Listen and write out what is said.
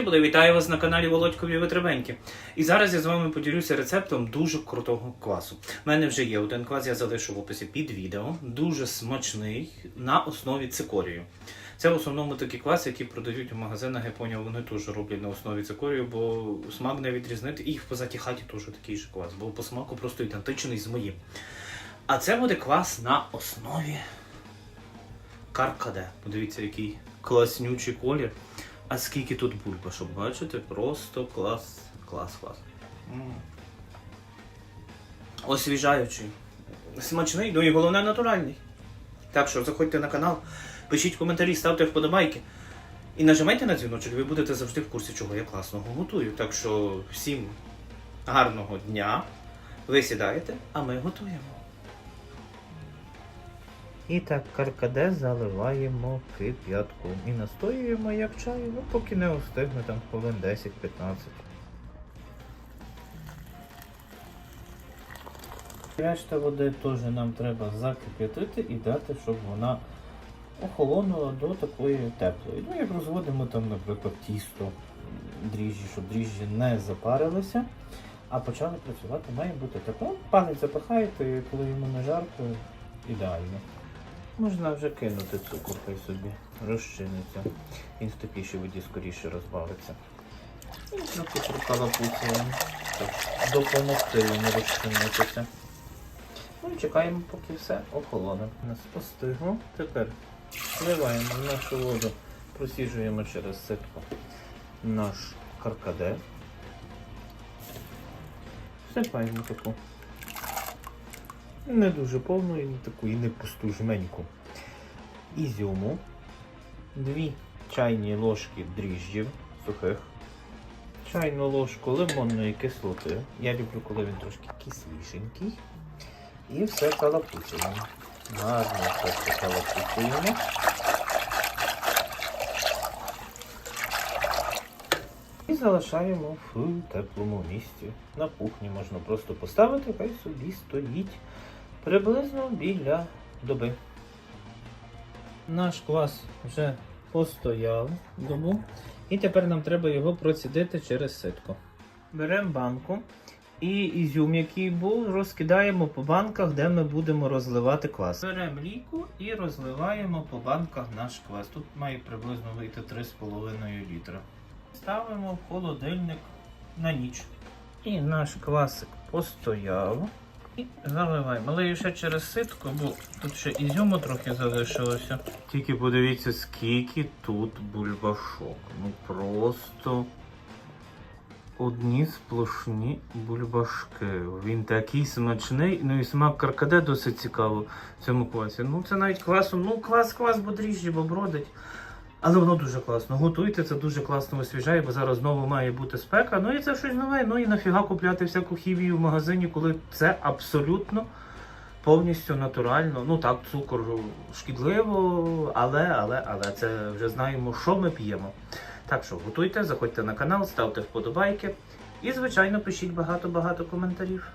Витривенькі були, вітаю вас на каналі Володькові Витривенькі. І зараз я з вами поділюся рецептом дуже крутого квасу. У мене вже є один квас, я залишу в описі під відео. Дуже смачний на основі цикорію. Це в основному такі кваси, які продають у магазинах. Я поняв, вони теж роблять на основі цикорію, бо смак не відрізнити. І в позатій хаті теж такий же квас, бо по смаку просто ідентичний з моїм. А це буде квас на основі каркаде. Подивіться, який класнючий колір. А скільки тут бульба, щоб бачите, просто клас, клас, клас. М. Освіжаючий. Смачний, ну і головне натуральний. Так що заходьте на канал, пишіть коментарі, ставте вподобайки. І нажимайте на дзвіночок, ви будете завжди в курсі, чого я класного готую. Так що всім гарного дня. Ви сідаєте, а ми готуємо. І так каркаде заливаємо кип'ятком і настоюємо як чай, ну поки не остигне там хвилин 10-15. Решта води теж нам треба закип'ятити і дати, щоб вона охолонула до такої теплої. Ну, як розводимо там, наприклад, тісто дріжджі, щоб дріжджі не запарилися, а почали працювати, має бути тепло. Палець запихаєте, коли йому не жарко, ідеально. Можна вже кинути цукор, хай собі розчиниться. Він в такій воді скоріше розбавиться. І трохи прикалапуцяємо, щоб допомогти йому розчинитися. Ну і чекаємо, поки все охолоне. Нас постигло. Тепер вливаємо нашу воду, просіжуємо через ситко наш каркаде. Всипаємо таку не дуже повну, і таку, і не пусту жменьку. Ізюму, дві чайні ложки дріжджів сухих, чайну ложку лимонної кислоти. Я люблю, коли він трошки кислішенький. І все калапуцюємо. Гарно все це калапуцюємо. І залишаємо в теплому місці. На кухні можна просто поставити, хай собі стоїть приблизно біля доби. Наш квас вже постояв добу. І тепер нам треба його процідити через ситко. Беремо банку і ізюм, який був, розкидаємо по банках, де ми будемо розливати квас. Беремо ліку і розливаємо по банках наш квас. Тут має приблизно вийти 3,5 літра. Ставимо в холодильник на ніч. І наш квасик постояв. І заливаємо. Але ще через ситку, бо тут ще ізюму трохи залишилося. Тільки подивіться, скільки тут бульбашок. Ну просто одні сплошні бульбашки. Він такий смачний, ну і смак каркаде досить цікаво в цьому квасі. Ну це навіть квасом, ну клас, квас, бо дріжджі, бо бродить. Але воно дуже класно. Готуйте, це дуже класно освіжає, бо зараз знову має бути спека. Ну і це щось нове. Ну і нафіга купляти всяку хімію в магазині, коли це абсолютно повністю натурально. Ну так, цукор шкідливо, але, але, але це вже знаємо, що ми п'ємо. Так що готуйте, заходьте на канал, ставте вподобайки і, звичайно, пишіть багато-багато коментарів.